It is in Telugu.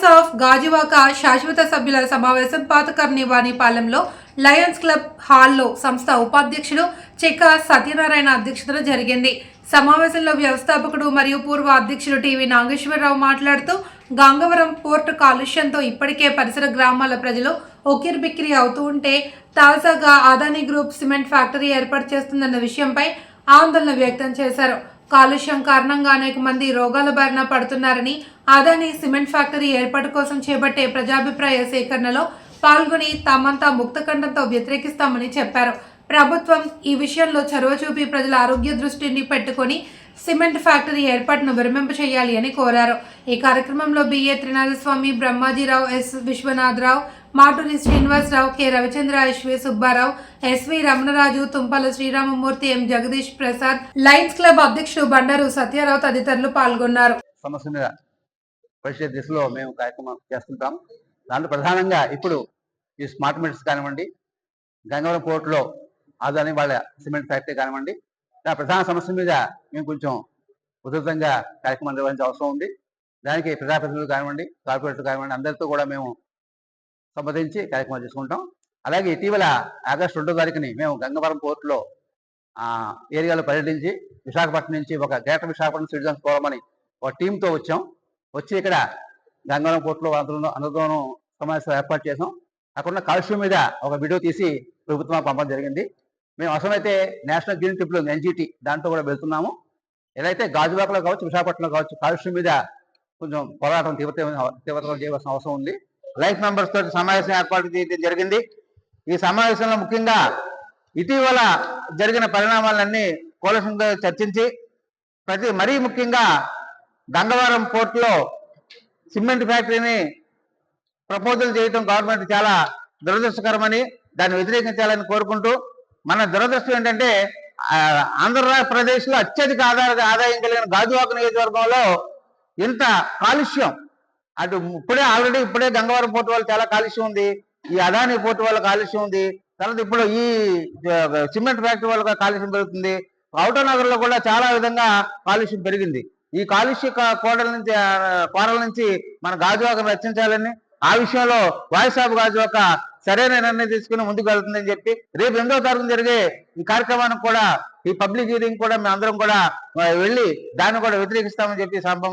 ఆఫీస్ ఆఫ్ గాజువాక శాశ్వత సభ్యుల సమావేశం పాతకర్ని వాణిపాలెంలో లయన్స్ క్లబ్ హాల్లో సంస్థ ఉపాధ్యక్షుడు చెక్క సత్యనారాయణ అధ్యక్షతన జరిగింది. సమావేశంలో వ్యవస్థాపకుడు మరియు పూర్వ అధ్యక్షుడు టీవీ నాగేశ్వరరావు మాట్లాడుతూ గంగవరం పోర్టు కాలుష్యంతో ఇప్పటికే పరిసర గ్రామాల ప్రజలు ఉక్కిరిబిక్కిరి అవుతూ ఉంటే తాజాగా అదానీ గ్రూప్ సిమెంట్ ఫ్యాక్టరీ ఏర్పాటు చేస్తుందన్న విషయంపై ఆందోళన వ్యక్తం చేశారు. కాలుష్యం కారణంగా అనేక మంది రోగాల బారిన పడుతున్నారని అదాని సిమెంట్ ఫ్యాక్టరీ ఏర్పాటు కోసం చేపట్టే ప్రజాభిప్రాయ సేకరణలో పాల్గొని తామంతా ముక్తఖండంతో వ్యతిరేకిస్తామని చెప్పారు. ప్రభుత్వం ఈ విషయంలో చొరవ చూపి ప్రజల ఆరోగ్య దృష్టిని పెట్టుకొని సిమెంట్ ఫ్యాక్టరీ ఏర్పాటును విరమింప చేయాలి అని కోరారు. ఈ కార్యక్రమంలో B A Trinathaswamy Brahmajirao S Viswanatharao Maturi Srinivasarao K. Ravichandra S V Subbarao S V Ramanaraju Tumpala Sriramamurthy M. Jagadish Prasad lions club అధ్యక్షుడు బండారు సత్యారావు తదితరులు పాల్గొన్నారు. సమస్య మీద పరిచయ దిశలో మేము కార్యక్రమం చేస్తుంటాం. దాంట్లో ప్రధానంగా ఇప్పుడు ఈ స్మార్ట్ మీటర్స్ కానివ్వండి గంగవరం పోర్టులో అదని వాళ్ళ సిమెంట్ ఫ్యాక్టరీ కానివ్వండి ఆ ప్రధాన సమస్య మీద మేము కొంచెం ఉధృతంగా కార్యక్రమం నిర్వహించే అవసరం ఉంది. దానికి ప్రజాప్రతినిధులు కానివ్వండి కార్పొరేటర్లు కానివ్వండి అందరితో కూడా మేము సంప్రదించి కార్యక్రమాలు చేసుకుంటాం. అలాగే ఇటీవల ఆగస్టు రెండో తారీఖుని మేము గంగవరం పోర్టులో ఏరియాలో పర్యటించి విశాఖపట్నం నుంచి ఒక గ్రేటర్ విశాఖపట్నం సిటిజన్స్ ఫోరం అని ఒక టీంతో వచ్చాం. వచ్చి ఇక్కడ గంగవరం పోర్టులో అందరూ అందరితోనూ సమావేశం ఏర్పాటు చేసాం అక్కడున్న కాలుష్యం మీద ఒక వీడియో తీసి ప్రభుత్వం పంపడం జరిగింది. మేము అవసరమైతే నేషనల్ గ్రీన్ ట్రిబ్యునల్ ఎన్జిటి దాంట్లో కూడా వెళ్తున్నాము. ఏదైతే గాజువాకలో కావచ్చు విశాఖపట్నంలో కావచ్చు కాలుష్యం మీద కొంచెం పోరాటం తీవ్రత తీవ్రతరం చేయవలసిన అవసరం ఉంది. లైఫ్ మెంబర్స్ తోటి సమావేశం ఏర్పాటు చేయడం జరిగింది. ఈ సమావేశంలో ముఖ్యంగా ఇటీవల జరిగిన పరిణామాలన్నీ కోలసంతో చర్చించి ప్రతి మరీ ముఖ్యంగా గంగవరం పోర్టులో సిమెంట్ ఫ్యాక్టరీని ప్రపోజల్ చేయడం గవర్నమెంట్ చాలా దురదృష్టకరమని దాన్ని వ్యతిరేకించాలని కోరుకుంటూ మన దురదృష్టం ఏంటంటే ఆంధ్రప్రదేశ్లో అత్యధిక ఆధార ఆదాయం కలిగిన గాజువాక నియోజకవర్గంలో ఇంత కాలుష్యం అటు ఇప్పుడే ఆల్రెడీ ఇప్పుడే గంగవరం పోర్టు వల్ల చాలా కాలుష్యం ఉంది. ఈ అదాని పోర్టు వల్ల కాలుష్యం ఉంది. తర్వాత ఇప్పుడు ఈ సిమెంట్ ఫ్యాక్టరీ వల్ల కాలుష్యం పెరుగుతుంది. ఔటర్ నగర్లో కూడా చాలా విధంగా కాలుష్యం పెరిగింది. ఈ కాలుష్య కోటల కోడల నుంచి ఆ, కోరల నుంచి మన గాజువాకను రక్షించాలని ఆ విషయంలో వాయిస్ గాజువాక సరైన నిర్ణయం తీసుకుని ముందుకు వెళ్తుందని చెప్పి రేపు ఎనిమిదో తారీఖు జరిగే ఈ కార్యక్రమానికి కూడా ఈ పబ్లిక్ హీరింగ్ కూడా మేము అందరం కూడా వెళ్ళి దాన్ని కూడా వ్యతిరేకిస్తామని చెప్పి సంభవం